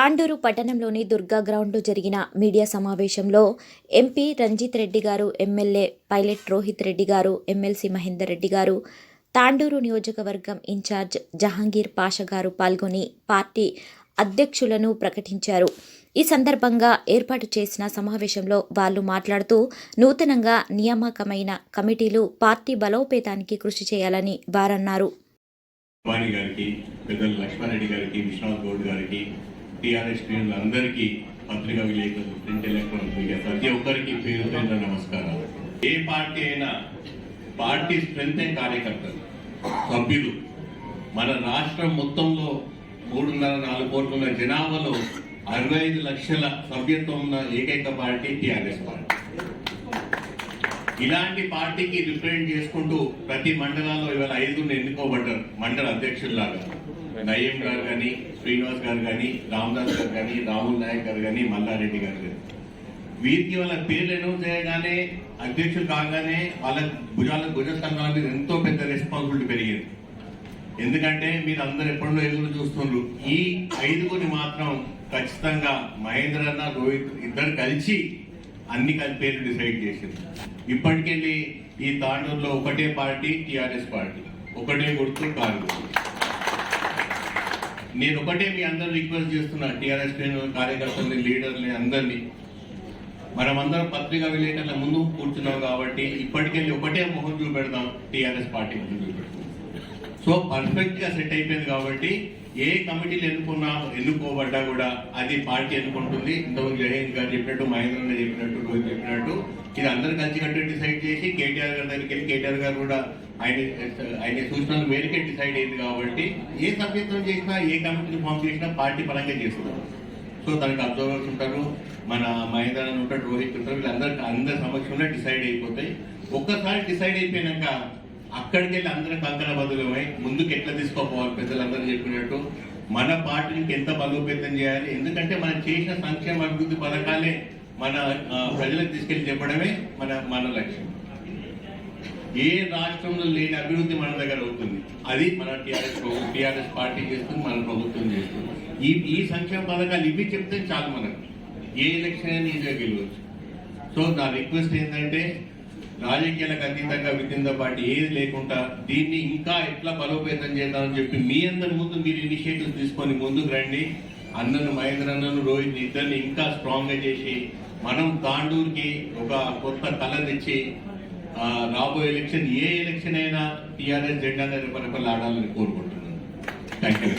తాండూరు పట్టణంలోని దుర్గా గ్రౌండ్లో జరిగిన మీడియా సమావేశంలో ఎంపీ రంజిత్ రెడ్డి గారు ఎమ్మెల్యే పైలట్ రోహిత్ రెడ్డి గారు ఎమ్మెల్సీ మహేందర్ రెడ్డి గారు తాండూరు నియోజకవర్గం ఇన్ఛార్జ్ జహాంగీర్ పాష గారు పాల్గొని పార్టీ అధ్యక్షులను ప్రకటించారు. ఈ సందర్భంగా ఏర్పాటు చేసిన సమావేశంలో వాళ్ళు మాట్లాడుతూ నూతనంగా నియామకమైన కమిటీలు పార్టీ బలోపేతానికి కృషి చేయాలని వారన్నారు. గారికి పెద్దలు లక్ష్మారెడ్డి గారికి విశ్వనాథ్ గౌడ్ గారికి టీఆర్ఎస్ శ్రేణులందరికీ పత్రికా విలేకరులు ప్రింట్ ఎలక్ట్రానిక్ మీడియా ప్రతి ఒక్కరికి పేరు నమస్కారాలు. ఏ పార్టీ అయినా పార్టీ స్ట్రెంత్ కార్యకర్తలు. సభ్యులు మన రాష్ట్రం మొత్తంలో మూడున్నర నాలుగు కోట్ల ఉన్న జనాభాలో అరవై ఐదు లక్షల సభ్యత్వం ఉన్న ఏకైక పార్టీ టీఆర్ఎస్ పార్టీ. ఇలాంటి పార్టీకి రిప్రజెంట్ చేసుకుంటూ ప్రతి మండలాల్లో ఇవాళ ఐదుగురు ఎన్నుకోబడ్డారు మండల అధ్యక్షుల్లాగా. నయీం గారు కానీ శ్రీనివాస్ గారు కానీ రామదాస్ గారు కానీ రాహుల్ నాయక్ గారు కానీ మల్లారెడ్డి గారు కానీ వీరికి వాళ్ళ పేర్లు అనౌన్స్ చేయగానే అధ్యక్షులు కాగానే వాళ్ళ భుజాల భుజ సంఘాల ఎంతో పెద్ద రెస్పాన్సిబిలిటీ పెరిగింది. ఎందుకంటే మీరు అందరు ఎప్పుడో ఎదురు చూస్తున్నారు ఈ ఐదుగురిని మాత్రం ఖచ్చితంగా మహేంద్ర అన్న రోహిత్ ఇద్దరు కలిసి అన్ని కలిపి పేర్లు డిసైడ్ చేసింది. ఇప్పటికెళ్ళి ఈ తాండూరులో ఒకటే పార్టీ టిఆర్ఎస్ పార్టీ. ఒకటే గుర్తు కాంగ్రెస్. నేను ఒకటే మీ అందరు రిక్వెస్ట్ చేస్తున్నా టిఆర్ఎస్ కార్యకర్తల్ని లీడర్ని అందరినీ. మనమందరం పత్రికా విలేకరుల ముందు కూర్చున్నాం కాబట్టి ఇప్పటికెళ్ళి ఒకటే మొహం చూపెడదాం టీఆర్ఎస్ పార్టీ ముందు చూపెడతాం సో పర్ఫెక్ట్గా సెట్ అయిపోయింది కాబట్టి ఏ కమిటీలు ఎన్నుకున్నా ఎన్నుకోబడ్డా కూడా అది పార్టీ ఎన్నుకుంటుంది. ఇంతకు జయహింద్ గారు చెప్పినట్టు మహేంద్ర చెప్పినట్టు రోహిత్ చెప్పినట్టు. ఇది అందరు కలిసికట్టు డిసైడ్ చేసి కేటీఆర్ గారి దగ్గరికి వెళ్ళి కేటీఆర్ గారు కూడా ఆయన ఆయన సూచనలు మేరకే డిసైడ్ అయింది కాబట్టి ఏ సభ్యత్వం చేసినా ఏ కమిటీని ఫామ్ చేసినా పార్టీ పరంగా చేస్తున్నారు సో దానికి అబ్జర్వర్స్ ఉంటారు మన మహేంద్ర ఉంటారు రోహిత్ ఉంటారు వీళ్ళందరికీ అందరి సమక్షంలో డిసైడ్ అయిపోతాయి. ఒక్కసారి డిసైడ్ అయిపోయినాక అక్కడికి వెళ్ళి అందరం కంకణ బదులమై ముందుకు ఎట్లా తీసుకోపోవాలి పెద్దలందరూ చెప్పినట్టు? మన పార్టీకి ఎంత బలోపేతం చేయాలి? ఎందుకంటే మనం చేసిన సంక్షేమ అభివృద్ధి పథకాలే మన ప్రజలకు తీసుకెళ్ళి చెప్పడమే మన మన లక్ష్యం. ఏ రాష్ట్రంలో లేని అభివృద్ధి మన దగ్గర అవుతుంది. అది మన టీఆర్ఎస్ టిఆర్ఎస్ పార్టీ చేస్తుంది మన ప్రభుత్వం చేస్తుంది. ఈ ఈ సంక్షేమ పథకాలు ఇవి చెప్తే చాలు మనకు. ఏ ఎలక్షన్ అయినా ఈజీగా గెలవచ్చు సో నా రిక్వెస్ట్ ఏంటంటే రాజకీయాలకు అతీతంగా వితిందపాటి ఏది లేకుండా దీన్ని ఇంకా ఎట్లా బలోపేతం చేద్దామని చెప్పి మీ అందరి ముందు మీరు ఇనిషియేటివ్ తీసుకొని ముందుకు రండి. అన్నను మహేంద్ర అన్నను రోహిత్ ఇద్దరిని ఇంకా స్ట్రాంగ్గా చేసి మనం తాండూరుకి ఒక కొత్త కళ తెచ్చి రాబోయే ఎలక్షన్ ఏ ఎలక్షన్ అయినా టీఆర్ఎస్ జెండా పరిపాలన ఆడాలని కోరుకుంటున్నాను. Thank you